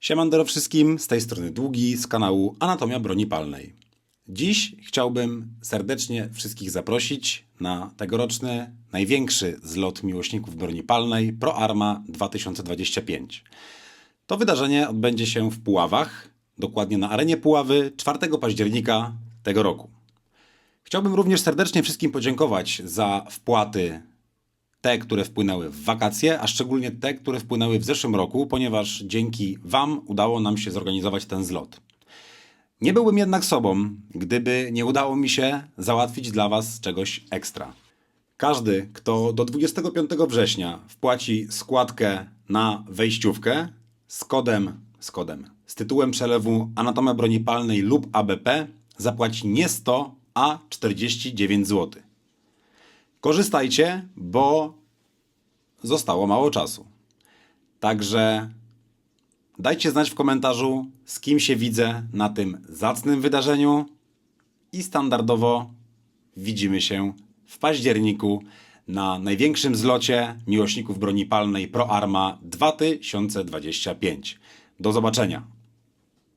Siemandero wszystkim, z tej strony Długi, z kanału Anatomia Broni Palnej. Dziś chciałbym serdecznie wszystkich zaprosić na tegoroczny, największy zlot miłośników broni palnej ProArma 2025. To wydarzenie odbędzie się w Puławach, dokładnie na arenie Puławy 4 października tego roku. Chciałbym również serdecznie wszystkim podziękować za wpłaty te, które wpłynęły w wakacje, a szczególnie te, które wpłynęły w zeszłym roku, ponieważ dzięki Wam udało nam się zorganizować ten zlot. Nie byłbym jednak sobą, gdyby nie udało mi się załatwić dla Was czegoś ekstra. Każdy, kto do 25 września wpłaci składkę na wejściówkę z kodem, z kodem, z tytułem przelewu Anatomia Broni Palnej lub ABP, zapłaci nie 100, a 49 zł. Korzystajcie, bo zostało mało czasu. Także dajcie znać w komentarzu, z kim się widzę na tym zacnym wydarzeniu i standardowo widzimy się w październiku na największym zlocie miłośników broni palnej ProArma 2025. Do zobaczenia.